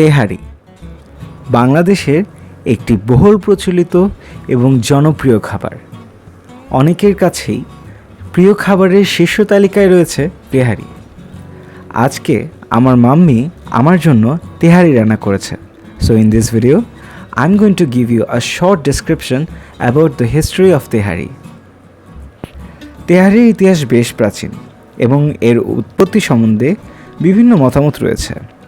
তেহারি। বাংলাদেশের একটি বহুল প্রচলিত এবং জনপ্রিয় খাবার। অনেকের কাছেই প্রিয় খাবারের শীর্ষ তালিকায় রয়েছে তেহারি। আজকে আমার মাম্মি আমার জন্য তেহারি রান্না করেছে। So in this video I am going to give you a short description about the history of tehari. তেহারির ইতিহাস বেশ প্রাচীন এবং এর উৎপত্তি সম্বন্ধে বিভিন্ন মতামত রয়েছে।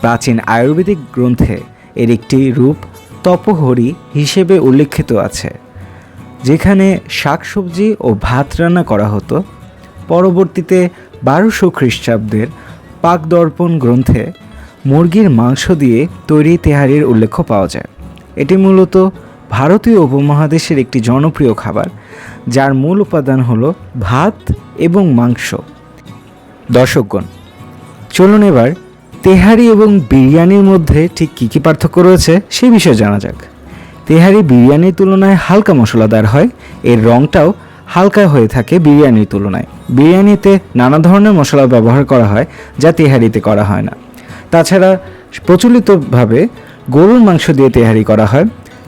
প্রাচীন আয়ুর্বেদিক গ্রন্থে এর একটি রূপ তপহরি হিসেবে উল্লেখিত আছে, যেখানে শাকসবজি ও ভাত রান্না করা হতো। পরবর্তীতে বারোশো খ্রিস্টাব্দের পাকদর্পণ গ্রন্থে মুরগির মাংস দিয়ে তৈরি তেহারির উল্লেখ পাওয়া যায়। এটি মূলত ভারতীয় উপমহাদেশের একটি জনপ্রিয় খাবার, যার মূল উপাদান হল ভাত এবং মাংস। দর্শকগণ, চলুন এবার তেহারি এবং বিরিয়ানির মধ্যে ঠিক কী কী পার্থক্য রয়েছে সে বিষয়ে জানা যাক। তেহারি বিরিয়ানির তুলনায় হালকা মশলাদার হয়, এর রঙটাও হালকা হয়ে থাকে বিরিয়ানির তুলনায়। বিরিয়ানিতে নানা ধরনের মশলা ব্যবহার করা হয়, যা তেহারিতে করা হয় না। তাছাড়া প্রচলিতভাবে গরুর মাংস দিয়ে তেহারি করা হয়,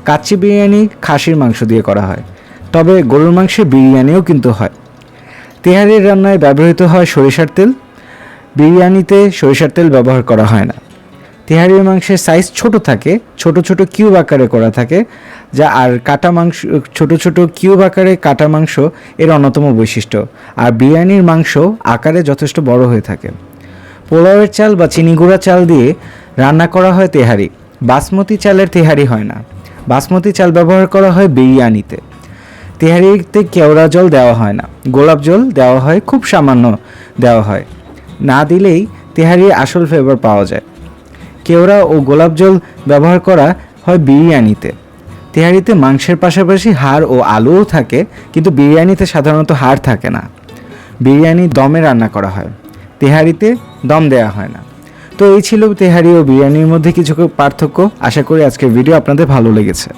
কাচ্চি বিরিয়ানি খাসির মাংস দিয়ে করা হয়, তবে গরুর মাংসের বিরিয়ানিও কিন্তু হয়। তেহারির রান্নায় ব্যবহৃত হয় সরিষার তেল বিরিয়ানিতে সরিষার তেল ব্যবহার করা হয় না। তেহারির মাংসের সাইজ ছোট থাকে, ছোট ছোট কিউব আকারে করা থাকে, যা আর কাটা মাংস, ছোট ছোট কিউব আকারে কাটা মাংস এর অন্যতম বৈশিষ্ট্য। আর বিরিয়ানির মাংস আকারে যথেষ্ট বড় হয়ে থাকে। পোলাওয়ের চাল বা চিনিগুড়া চাল দিয়ে রান্না করা হয় তেহারি। বাসমতি চালের তেহারি হয় না। বাসমতি চাল ব্যবহার করা হয় বিরিয়ানিতে। তেহারিতে কেওড়া জল দেওয়া হয় না। গোলাপ জল দেওয়া হয়, খুব সামান্য দেওয়া হয়। না দিলেই তেহারির আসল ফ্লেভার পাওয়া যায়। কেওড়া ও গোলাপ জল ব্যবহার করা হয় বিরিয়ানিতে। তেহারিতে মাংসের পাশাপাশি হাড় ও আলুও থাকে, কিন্তু বিরিয়ানিতে সাধারণত হাড় থাকে না। বিরিয়ানি দমে রান্না করা হয়, তেহারিতে দম দেওয়া হয় না। তো এই ছিল তেহারি ও বিরিয়ানির মধ্যে কিছু পার্থক্য। আশা করি আজকের ভিডিও আপনাদের ভালো লেগেছে।